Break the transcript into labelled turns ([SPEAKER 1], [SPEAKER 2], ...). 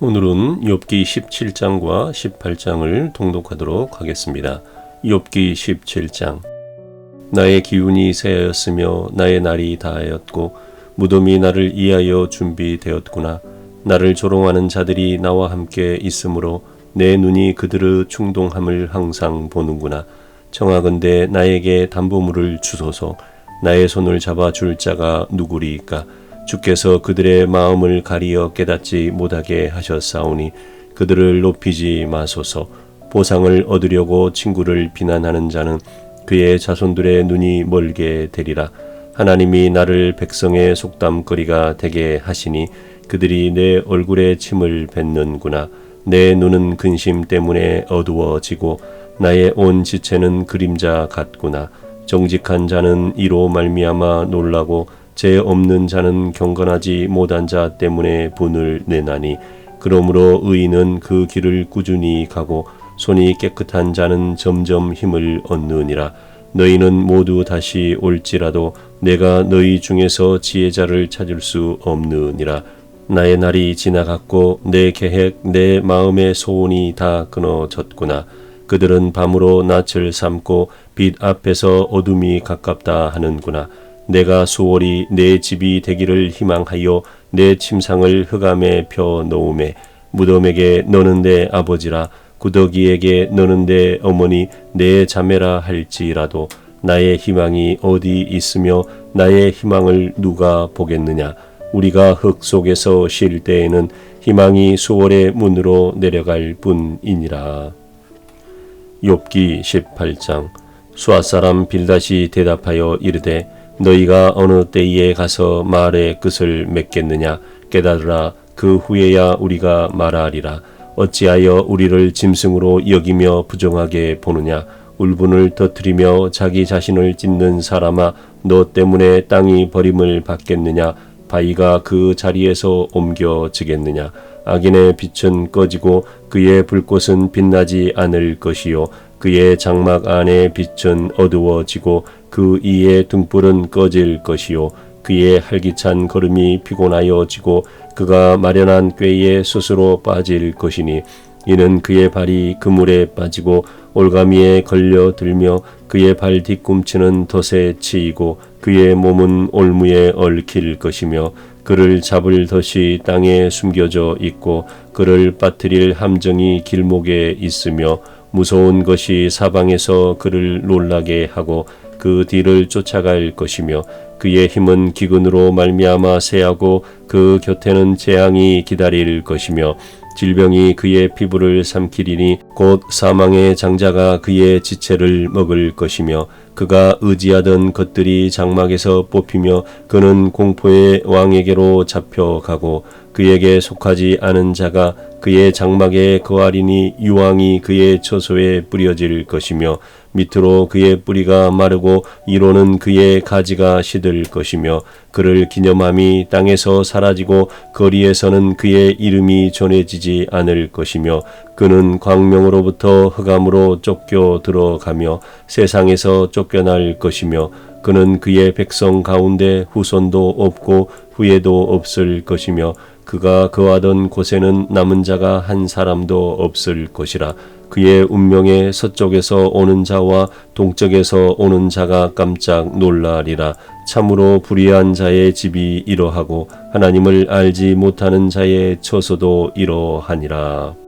[SPEAKER 1] 오늘은 욥기 17장과 18장을 통독하도록 하겠습니다. 욥기 17장 나의 기운이 새하였으며 나의 날이 다하였고 무덤이 나를 이하여 준비되었구나. 나를 조롱하는 자들이 나와 함께 있으므로 내 눈이 그들의 충동함을 항상 보는구나. 청하건대 나에게 담보물을 주소서. 나의 손을 잡아 줄 자가 누구리이까? 주께서 그들의 마음을 가리어 깨닫지 못하게 하셨사오니 그들을 높이지 마소서. 보상을 얻으려고 친구를 비난하는 자는 그의 자손들의 눈이 멀게 되리라. 하나님이 나를 백성의 속담거리가 되게 하시니 그들이 내 얼굴에 침을 뱉는구나. 내 눈은 근심 때문에 어두워지고 나의 온 지체는 그림자 같구나. 정직한 자는 이로 말미암아 놀라고 죄 없는 자는 경건하지 못한 자 때문에 분을 내나니 그러므로 의인은 그 길을 꾸준히 가고 손이 깨끗한 자는 점점 힘을 얻느니라. 너희는 모두 다시 올지라도 내가 너희 중에서 지혜자를 찾을 수 없느니라. 나의 날이 지나갔고 내 계획 내 마음의 소원이 다 끊어졌구나. 그들은 밤으로 낯을 삼고 빛 앞에서 어둠이 가깝다 하는구나 내가 수월이 내 집이 되기를 희망하여 내 침상을 흑암에 펴 놓음에 무덤에게 너는 내 아버지라 구더기에게 너는 내 어머니 내 자매라 할지라도 나의 희망이 어디 있으며 나의 희망을 누가 보겠느냐? 우리가 흙 속에서 쉴 때에는 희망이 수월의 문으로 내려갈 뿐이니라. 욥기 18장. 수아 사람 빌다시 대답하여 이르되 너희가 어느 때에 가서 말의 끝을 맺겠느냐? 깨달으라. 그 후에야 우리가 말하리라. 어찌하여 우리를 짐승으로 여기며 부정하게 보느냐? 울분을 터뜨리며 자기 자신을 찢는 사람아 너 때문에 땅이 버림을 받겠느냐? 바위가 그 자리에서 옮겨지겠느냐? 악인의 빛은 꺼지고 그의 불꽃은 빛나지 않을 것이요. 그의 장막 안에 빛은 어두워지고 그 이의 등불은 꺼질 것이요. 그의 활기찬 걸음이 피곤하여 지고 그가 마련한 꾀에 스스로 빠질 것이니 이는 그의 발이 그물에 빠지고 올가미에 걸려 들며 그의 발 뒤꿈치는 덫에 치이고 그의 몸은 올무에 얽힐 것이며 그를 잡을 덫이 땅에 숨겨져 있고 그를 빠뜨릴 함정이 길목에 있으며 무서운 것이 사방에서 그를 놀라게 하고 그 뒤를 쫓아갈 것이며 그의 힘은 기근으로 말미암아 세하고 그 곁에는 재앙이 기다릴 것이며 질병이 그의 피부를 삼키리니 곧 사망의 장자가 그의 지체를 먹을 것이며 그가 의지하던 것들이 장막에서 뽑히며 그는 공포의 왕에게로 잡혀가고 그에게 속하지 않은 자가 그의 장막에 거하리니 유황이 그의 처소에 뿌려질 것이며 밑으로 그의 뿌리가 마르고 이로는 그의 가지가 시들 것이며 그를 기념함이 땅에서 사라지고 거리에서는 그의 이름이 전해지지 않을 것이며 그는 광명으로부터 흑암으로 쫓겨 들어가며 세상에서 쫓겨날 것이며 그는 그의 백성 가운데 후손도 없고 후예도 없을 것이며 그가 거하던 곳에는 남은 자가 한 사람도 없을 것이라. 그의 운명에 서쪽에서 오는 자와 동쪽에서 오는 자가 깜짝 놀라리라. 참으로 불의한 자의 집이 이러하고 하나님을 알지 못하는 자의 처소도 이러하니라